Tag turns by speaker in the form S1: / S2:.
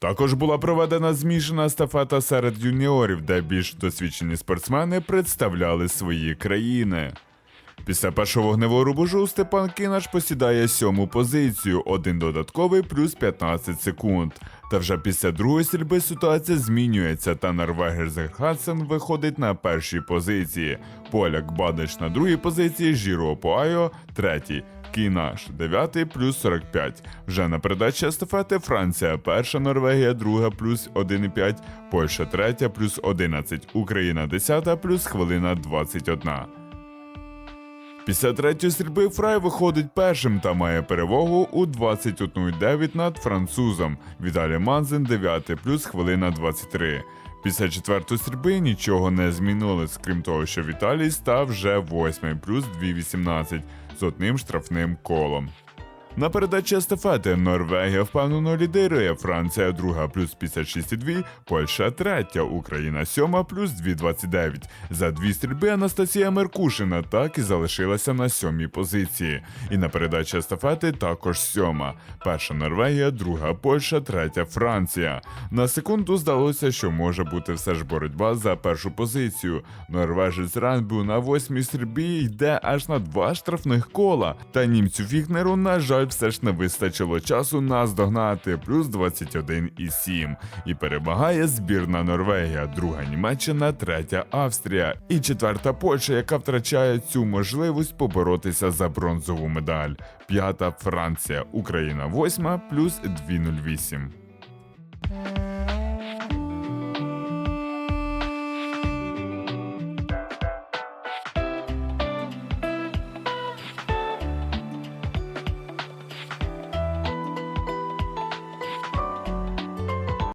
S1: Також була проведена змішана естафета серед юніорів, де більш досвідчені спортсмени представляли свої країни. Після першого вогневого рубежу Степан Кинаш посідає сьому позицію, один додатковий плюс 15 секунд. Та вже після другої стрільби ситуація змінюється, та норвегер Зерхатсен виходить на першій позиції. Поляк Бадич на другій позиції, Жіро Поайо третій. Кінаш 9 плюс 45. Вже на передачі естафети Франція перша, Норвегія друга плюс 1,5, Польща третя плюс 11, Україна 10 плюс хвилина 21. Після третьої стрільби Фрай виходить першим та має перевагу у 21,9 над французом. Віталій Манзен 9 плюс хвилина 23. Після четвертої стрільби нічого не змінилось, крім того, що Віталій став вже восьмий плюс 2,18 з одним штрафним колом. На передачі естафети Норвегія впевнено лідирує, Франція друга плюс 56,2, Польща третя, Україна сьома плюс 2,29. За дві стрільби Анастасія Меркушина так і залишилася на сьомій позиції. І на передачі естафети також сьома. Перша Норвегія, друга Польща, третя Франція. На секунду здалося, що може бути все ж боротьба за першу позицію. Норвежець Ранбю на восьмій стрільбі йде аж на два штрафних кола. Та німцю Фігнеру, на жаль, все ж не вистачило часу наздогнати плюс 21,7. І перемагає збірна Норвегія, друга Німеччина, третя Австрія і четверта Польща, яка втрачає цю можливість поборотися за бронзову медаль. П'ята Франція, Україна восьма плюс 2,08.